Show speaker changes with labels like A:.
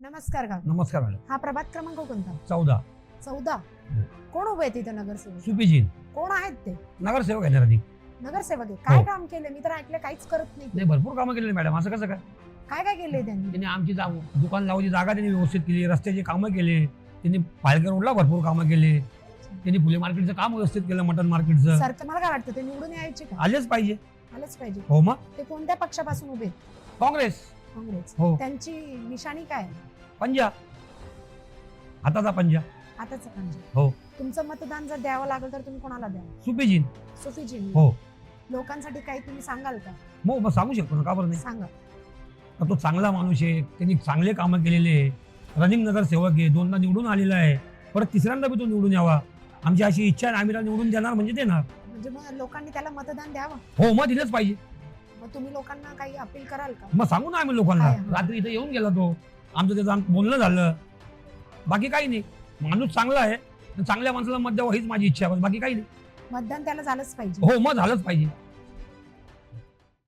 A: नमस्कार का
B: नमस्कार मॅडम.
A: हा प्रभात क्रमांक कोणता?
B: चौदा.
A: चौदा. कोण उभे तिथे नगरसेवक?
B: सुपीजीन
A: कोण आहेत ते?
B: नगरसेवक आहे जरा ती.
A: नगरसेवक आहे काय
B: हो.
A: काम केले मी तर ऐकलं काहीच करत नाही.
B: नाही भरपूर कामं केलेली मॅडम. असं कसं काय?
A: काय काय केले त्यांनी?
B: त्यांनी आमची जाग दुकान लावायची जागा त्यांनी व्यवस्थित केली रस्त्याची कामं केले त्यांनी पालघर रोडला भरपूर कामं केले. त्यांनी फुले मार्केटचं काम व्यवस्थित केलं मटन मार्केटचं.
A: सर तुम्हाला काय वाटतं? ते निवडून यायचे का?
B: आलेच पाहिजे.
A: आलंच पाहिजे.
B: हो मग?
A: ते कोणत्या पक्षापासून उभे
B: काँग्रेस.
A: काँग्रेस.
B: हो.
A: त्यांची निशाणी काय आहे?
B: पंजा. हाताचा पंजा.
A: आताच म्हणजे
B: हो.
A: तुमचं मतदान जर द्यावं लागलं तर तुम्ही कोणाला द्या
B: सुपीजीन
A: सुफीजी
B: हो.
A: लोकांसाठी काही तुम्ही सांगाल का?
B: मग मग सांगू शकतो ना का बरं नाही?
A: सांगा.
B: का तो चांगला माणूस आहे त्यांनी चांगले कामं केलेले आहे. रनिंग नगरसेवक आहे दोनदा निवडून आलेला आहे. परत तिसऱ्यांदा बी तो निवडून यावा. आमची अशी इच्छा आहे आम्ही त्याला निवडून देणार म्हणजे देणार.
A: म्हणजे मग लोकांनी त्याला मतदान द्यावं?
B: हो मग दिलंच पाहिजे.
A: मग तुम्ही लोकांना काही अपील कराल का?
B: मग सांगू ना आम्ही लोकांना.
A: काय?
B: रात्री इथे येऊन गेला तो. आमचं त्याचं आम- बोलणं झालं. बाकी काही नाही. माणूस चांगला आहे. चांगल्या माणसाला मत द्यावं हीच माझी इच्छा आहे. बाकी काही नाही.
A: मतदान त्याला झालंच पाहिजे.
B: हो मग झालंच पाहिजे.